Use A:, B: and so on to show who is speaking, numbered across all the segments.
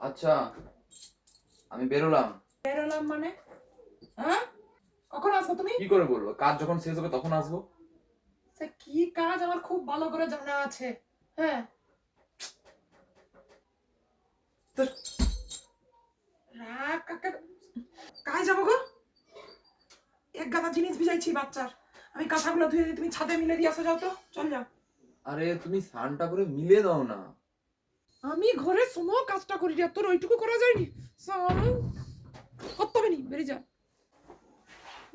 A: আচ্ছা আমি বেরোলাম।
B: বেরোলাম মানে? হ্যাঁ? কখন আসব তুমি?
A: কি করে বলব? কাজ যখন শেষ হবে তখন আসব।
B: কি কাজ? আমার খুব ভালো করে জানা আছে। হ্যাঁ। রাগ কাকা কাজ যাব গো? এক গাদা জিনিস ভিজাইছি বাচ্চার। আমি কাঁথাগুলো ধুয়ে দিই, তুমি ছাদে মিলে দিয়ে আসো যাও তো। চল যাও।
A: আরে তুমি স্নানটা করে মিলে দাও না।
B: আমি ঘরে সময় কাজটা করি তোর ওইটুকু করা যায়নি? করতে হবে নি বেরিয়ে যা।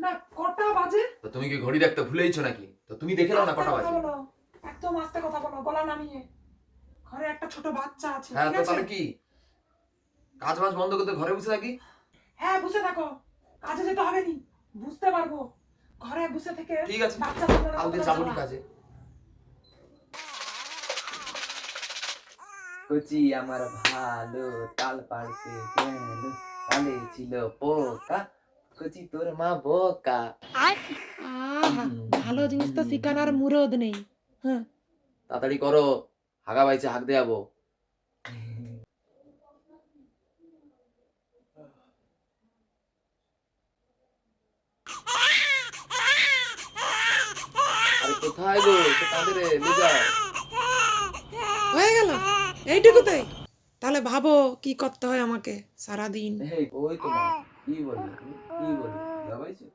B: না কটা বাজে?
A: তো তুমি কি ঘড়ি দেখতে ভুলেইছো নাকি? তো তুমি দেখে নাও না কটা বাজে।
B: একদম আস্তে কথা বলো গলা নামিয়ে। ঘরে একটা ছোট বাচ্চা আছে
A: হ্যাঁ তো তাহলে কি? কাজ বাজ বন্ধ করতে ঘরে বসে থাকি?
B: হ্যাঁ বুঝে থাকো। কাজে যেতে হবে নি বুঝতে পারব। ঘরে বসে থেকে
A: ঠিক আছে।
B: বাচ্চা
A: কালকে যাব কাজে কচি আমার ভালো তাল পাড়তে গেল তালে ছিল পোকা কচি তোর মা বোকা।
B: ভালো জিনিস তো শিখানোর মুরদ নেই। হ্যাঁ।
A: তাড়াতাড়ি করো হাগা বাইছে হাগ দেয়াবো কোথায় গো? তো কাঁদে রে? লে যাও
B: হয়ে গেল? এইটুকুতেই তাহলে ভাবো কি করতে হয় আমাকে সারা দিন
A: এই ওই তো কি বলি কি বলি? গাবাইছো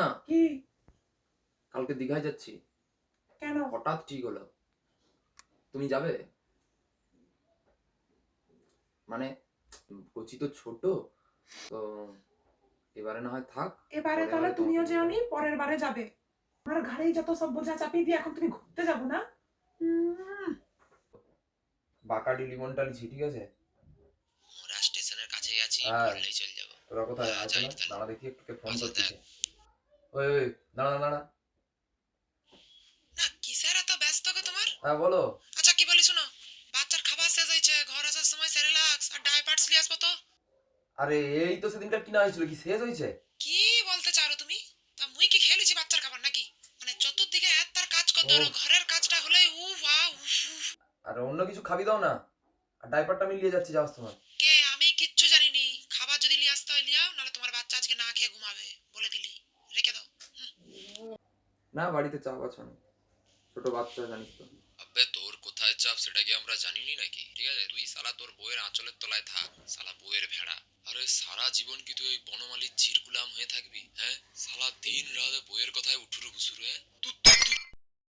A: না
B: কি?
A: কালকে দীঘায় যাচ্ছি।
B: কেন?
A: হঠাৎ ঠিক হলো। তুমি যাবে? মানে কচি তো ছোট তো এবারে না হয় থাক
B: এবারে তাহলে তুমিও
A: তোমাকে
B: যেওনি পরের বারে যাবে। আমার ঘাড়েই যত সব বোঝা চাপিয়ে দিয়ে এখন তুমি ঘুরতে যাব না?
A: ঠিক আছে?
C: মোরা স্টেশনের কাছেই আছি
A: হ্যাঁ।
C: বললেই চল যাব।
A: তোরা কোথায়?
C: হ্যাঁ,
A: আছে না দাঁড়া দেখি একটু ফোন
C: আচ্ছা,
A: করতেছে।
C: দেখ।
A: ওই ওই দাঁড়া দাঁড়া
B: না কিসের এত ব্যস্ত গো তোমার?
A: হ্যাঁ বলো।
B: আচ্ছা কি বলি শোনো? বাচ্চার খাবার শেষ হয়েছে ঘর আসার সময় সেরেলাক্স আর ডাইপার্টস নিয়ে আসব তো।
A: আরে এই তো সেদিনকার কিনা হয়েছিল কি শেষ হয়েছে?
B: কি বলতে চারো তুমি তা মুই কি খেলেছি বাচ্চার খাবার নাকি মানে চতুর্দিকে এত
A: ও।
B: ঘরের কাজটা হলেই উ ওয়া উফ উফ।
A: আর অন্য কিছু খাবি দাও না। আর ডাইপারটা মিলিয়ে যাচ্ছি যাওয়ার সময়
B: কে? আমি কিচ্ছু জানিনি। খাবার যদি নিয়ে আসতে হয় লিয়াও নাহলে তোমার বাচ্চা আজকে না খেয়ে ঘুমাবে বলে দিলি। রেখে দাও।
A: না বাড়িতে চা পাচ্ছ না ছোট বাচ্চা জানিস তো।
C: আবে তোর কোথায় চাপ? সেটা কি আমরা জানিনি নাকি? ঠিক আছে? তুই সালা তোর বউয়ের আঁচলের তলায় থাক। সালা বউয়ের ভেড়া। আরে সারা জীবন কি তুই ওই বনমালীর ঝির গুলাম হয়ে থাকবি?